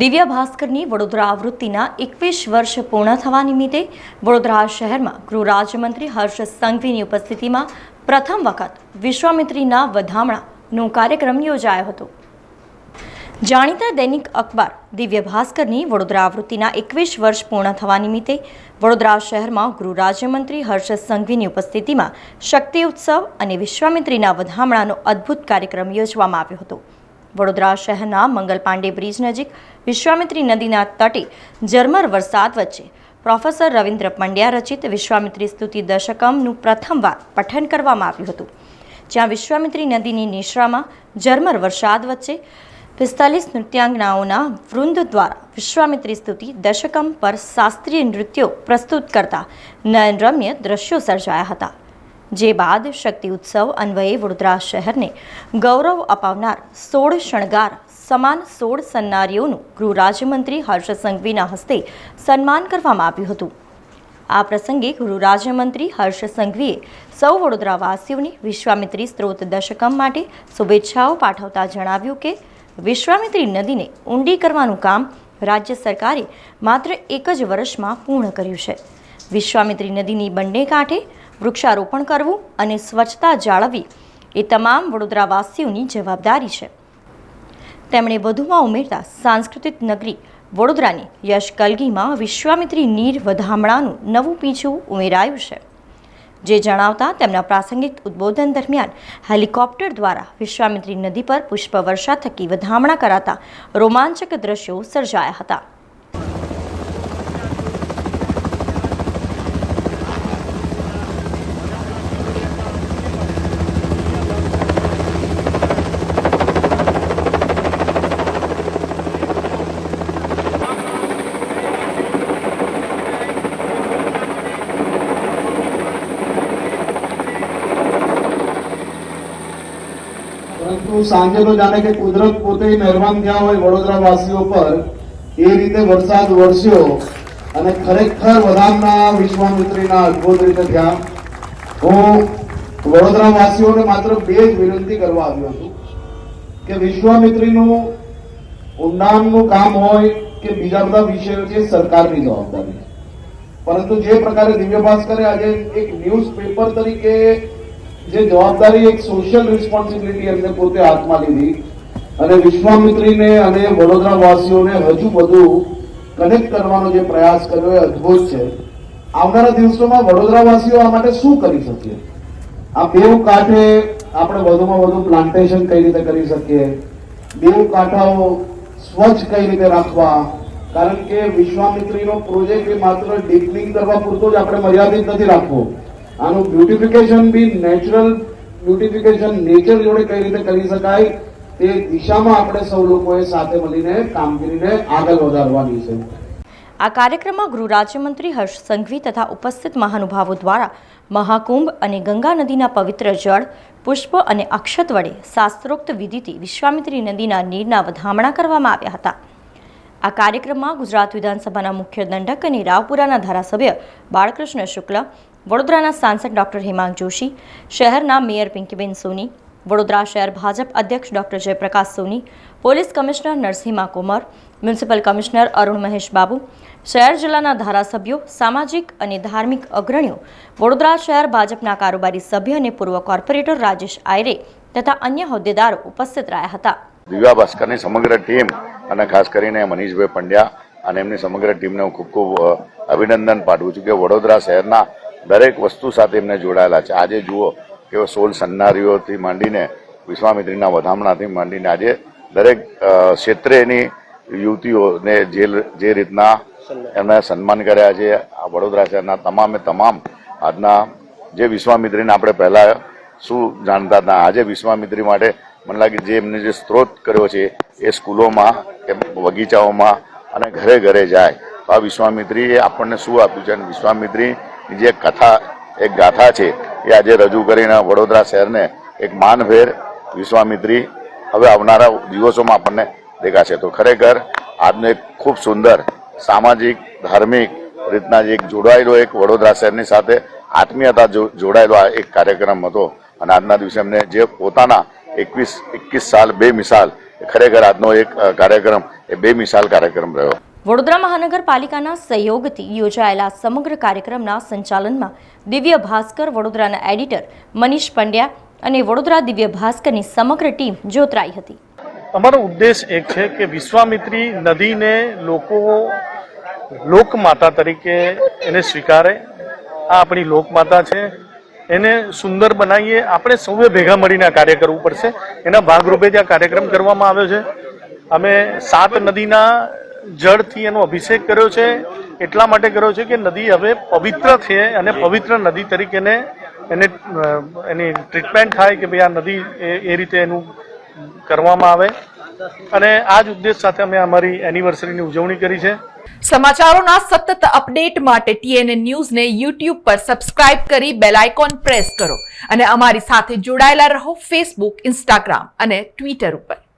દિવ્ય ભાસ્કરની વડોદરા આવૃત્તિના એકવીસ વર્ષ પૂર્ણ થવા નિમિત્તે વડોદરા શહેરમાં ગૃહ રાજ્યમંત્રી હર્ષ સંઘવીની ઉપસ્થિતિમાં પ્રથમ વખત વિશ્વામિત્રીના વધામણાનો કાર્યક્રમ યોજાયો હતો. જાણીતા દૈનિક અખબાર દિવ્ય ભાસ્કરની વડોદરા આવૃત્તિના એકવીસ વર્ષ પૂર્ણ થવા નિમિત્તે વડોદરા શહેરમાં ગૃહ રાજ્યમંત્રી હર્ષ સંઘવીની ઉપસ્થિતિમાં શક્તિ ઉત્સવ અને વિશ્વામિત્રીના વધામણાનો અદ્ભુત કાર્યક્રમ યોજવામાં આવ્યો હતો. વડોદરા શહેરના મંગલ પાંડે બ્રિજ નજીક વિશ્વામિત્રી નદીના તટે ઝરમર વરસાદ વચ્ચે પ્રોફેસર રવિન્દ્ર પંડ્યા રચિત વિશ્વામિત્રી સ્તુતિ દશકમનું પ્રથમવાર પઠન કરવામાં આવ્યું હતું. જ્યાં વિશ્વામિત્રી નદીની નિશ્રામાં ઝરમર વરસાદ વચ્ચે પિસ્તાલીસ નૃત્યાંગનાઓના વૃંદ દ્વારા વિશ્વામિત્રી સ્તુતિ દશકમ પર શાસ્ત્રીય નૃત્યો પ્રસ્તુત કરતા નયનરમ્ય દ્રશ્યો સર્જાયા હતા. જે બાદ શક્તિ ઉત્સવ અન્વયે વડોદરા શહેરને ગૌરવ અપાવનાર સોળ શણગાર, સમાન સોળ સન્નારીઓનું ગૃહ રાજ્યમંત્રી હર્ષ સંઘવીના હસ્તે સન્માન કરવામાં આવ્યું હતું. આ પ્રસંગે ગૃહ રાજ્યમંત્રી હર્ષ સંઘવીએ સૌ વડોદરાવાસીઓને વિશ્વામિત્રી સ્ત્રોત દશકમ માટે શુભેચ્છાઓ પાઠવતા જણાવ્યું કે, વિશ્વામિત્રી નદીને ઊંડી કરવાનું કામ રાજ્ય સરકારે માત્ર એક જ વર્ષમાં પૂર્ણ કર્યું છે. વિશ્વામિત્રી નદીની બંને કાંઠે વૃક્ષારોપણ કરવું અને સ્વચ્છતા જાળવવી એ તમામ વડોદરાવાસીઓની જવાબદારી છે. તેમણે વધુમાં ઉમેરતા સાંસ્કૃતિક નગરી વડોદરાની યશ કલગીમાં વિશ્વામિત્રી નીર વધામણાનું નવું પીછું ઉમેરાયું છે. જે જણાવતા તેમના પ્રાસંગિક ઉદ્બોધન દરમિયાન હેલિકોપ્ટર દ્વારા વિશ્વામિત્રી નદી પર પુષ્પવર્ષા થકી વધામણા કરાતા રોમાંચક દ્રશ્યો સર્જાયા હતા. પરંતુ સાંજે તો જાણે કે કુદરત પોતે મહેરબાન થયા હોય વડોદરા વાસીઓ પર, એ રીતે વરસાદ વરસ્યો અને ખરેખર વધારના વિશ્વામિત્રીના અદભુત રીતે થયા. હું વડોદરા વાસીઓને માત્ર બે જ વિનંતી કરવા આવ્યો હતો કે વિશ્વામિત્રીનું ઊંડાણનું કામ હોય કે બીજા બધા વિષયો છે, સરકારની જવાબદારી પરંતુ જે પ્રકારે દિવ્ય ભાસ્કરે આજે એક ન્યૂઝ પેપર તરીકે જે જવાબદારી એક સોશિયલ રિસ્પોન્સિબિલિટી એમને પોતે હાથમાં લીધી અને વિશ્વામિત્રીને અને વડોદરા વાસીઓને હજુ વધુ કનેક્ટ કરવાનો જે પ્રયાસ કર્યો એ અદ્ભુત છે. આવનારા દિવસોમાં વડોદરા વાસીઓ આ માટે શું કરી શકીએ? આ બેઉ કાંઠે આપણે વધુમાં વધુ પ્લાન્ટેશન કઈ રીતે કરી શકીએ? બેઉ કાંઠાઓ સ્વચ્છ કઈ રીતે રાખવા? કારણ કે વિશ્વામિત્રીનો પ્રોજેક્ટ એ માત્ર ડીપનિંગ કરવા પૂરતો જ આપણે મર્યાદિત નથી રાખવો. આનું beautification be natural beautification nature જોડે કઈ રીતે કરી શકાય તે દિશામાં આપણે સૌ લોકોએ સાથે મળીને કામગીરીને આગળ વધારવાની છે. આ કાર્યક્રમમાં ગૃહ રાજ્યમંત્રી હર્ષ સંઘવી તથા ઉપસ્થિત મહાનુભાવો દ્વારા મહાકુંભ અને ગંગા નદીના પવિત્ર જળ, પુષ્પ અને અક્ષત વડે શાસ્ત્રોક્ત વિધિથી વિશ્વામિત્રી નદીના નીરના વધામણા કરવામાં આવ્યા હતા. આ કાર્યક્રમમાં ગુજરાત વિધાનસભાના મુખ્ય દંડક અને રાવપુરાના ધારાસભ્ય બાળકૃષ્ણ શુક્લ વડોદરાના સાંસદ ડોક્ટર હેમાંગ જોશી, શહેરના મેયર પિંકીબેન સોની, વડોદરા શહેર ભાજપ અધ્યક્ષ doctor Jayprakash Soni, police commissioner Narsimha Kumar, municipal commissioner Arun Mahesh Babu, શહેર જિલ્લાના ધારાસભ્યો, સામાજિક અને ધાર્મિક અગ્રણીઓ, વડોદરા શહેર ભાજપના કારોબારી સભ્ય અને પૂર્વ કોર્પોરેટર રાજેશ આયરે તથા અન્ય હોદ્દેદારો ઉપસ્થિત રહ્યા હતા. દિવ્યા ભાસ્કરની સમગ્ર ટીમ અને ખાસ કરીને મનીષભાઈ પંડ્યા અને એમની સમગ્ર ટીમને હું ખૂબ ખૂબ અભિનંદન પાઠવું છું કે વડોદરા શહેરના દરેક વસ્તુ સાથે એમને જોડાયેલા છે. આજે જુઓ કે સોલ સન્નારીઓથી માંડીને વિશ્વામિત્રીના વધામણાથી માંડીને આજે દરેક ક્ષેત્રે એની યુવતીઓને જે જે રીતના એમને સન્માન કર્યા છે આ વડોદરા શહેરના તમામે તમામ આજના જે વિશ્વામિત્રીને આપણે પહેલા શું જાણતા હતા આજે વિશ્વામિત્રી માટે મને લાગે જે એમને જે સ્ત્રોત કર્યો છે એ સ્કૂલોમાં કે બગીચાઓમાં અને ઘરે ઘરે જાય. તો આ વિશ્વામિત્રીએ આપણને શું આપ્યું છે? અને વિશ્વામિત્રીની જે કથા, એક ગાથા છે, એ આજે રજૂ કરીને વડોદરા શહેરને એક માનભેર વિશ્વામિત્રી હવે આવનારા દિવસોમાં આપણને દેખાશે. તો ખરેખર આજનો એક ખૂબ સુંદર સામાજિક, ધાર્મિક રીતના જે એક જોડાયેલો એક વડોદરા શહેરની સાથે આત્મીયતા જોડાયેલો આ એક કાર્યક્રમ હતો. અને આજના દિવસે એમને જે પોતાના એકવીસ એકવીસ સાલ બે મિસાલ ખરેખર આજનો એક કાર્યક્રમ, એ બે મિસાલ કાર્યક્રમ રહ્યો. વડોદરા મહાનગરપાલિકાના સહયોગથી યોજાયેલા સમગ્ર કાર્યક્રમના સંચાલનમાં દિવ્ય ભાસ્કર, વડોદરાના એડિટર મનીષ પંડ્યા અને વડોદરા દિવ્ય ભાસ્કરની સમગ્ર ટીમ જોતરાઈ હતી. અમારો ઉદ્દેશ એક છે કે વિશ્વામિત્રી નદીને લોકો લોકમાતા તરીકે એને સ્વીકારે. આ આપણી લોકમાતા છે. એને સુંદર બનાવીએ. આપણે સૌએ ભેગા મળીને આ કાર્ય કરવું પડશે. એના ભાગરૂપે ત્યાં કાર્યક્રમ કરવામાં આવ્યો છે. અમે સાત નદીના જળથી એનો અભિષેક કર્યો છે, એટલા માટે કર્યો છે કે નદી હવે પવિત્ર છે અને પવિત્ર નદી તરીકેને એને એની ટ્રીટમેન્ટ થાય કે ભાઈ આ નદી એ- રીતે એનું કરવામાં આવે. અને આ જ ઉદ્દેશ સાથે અમે અમારી એનિવર્સરીની ઉજવણી કરી છે. સમાચારોના સતત અપડેટ માટે ટીએનએ ન્યૂઝને યુટ્યુબ પર સબસ્ક્રાઇબ કરી બેલ આઇકોન પ્રેસ કરો અને અમારી સાથે જોડાયેલા રહો ફેસબુક ઇન્સ્ટાગ્રામ અને ટ્વિટર ઉપર.